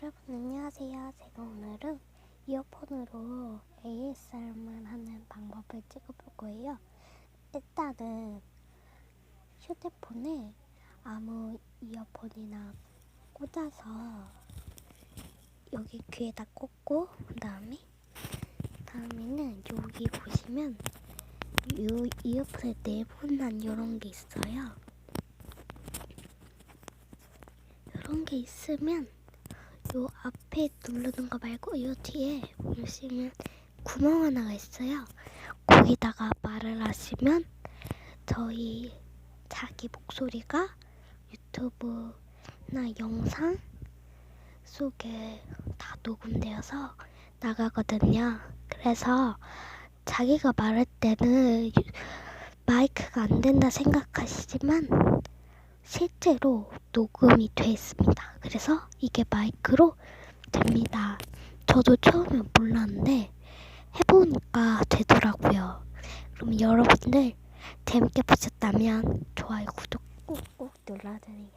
여러분 안녕하세요. 제가 오늘은 이어폰으로 ASMR 하는 방법을 찍어볼 거예요. 일단은 휴대폰에 아무 이어폰이나 꽂아서 여기 귀에다 꽂고 그 다음에 다음에는 여기 보시면 이 이어폰에 네모난 이런 게 있어요. 이런 게 있으면 요 앞에 누르는 거 말고 요 뒤에 보시면 구멍 하나가 있어요. 거기다가 말을 하시면 저희 자기 목소리가 유튜브나 영상 속에 다 녹음되어서 나가거든요. 그래서 자기가 말할 때는 유- 마이크가 안 된다 생각하시지만 실제로 녹음이 돼 있습니다. 그래서 이게 마이크로 됩니다. 저도 처음에 몰랐는데 해보니까 되더라고요. 그럼 여러분들 재밌게 보셨다면 좋아요, 구독 꾹꾹 눌러주세요.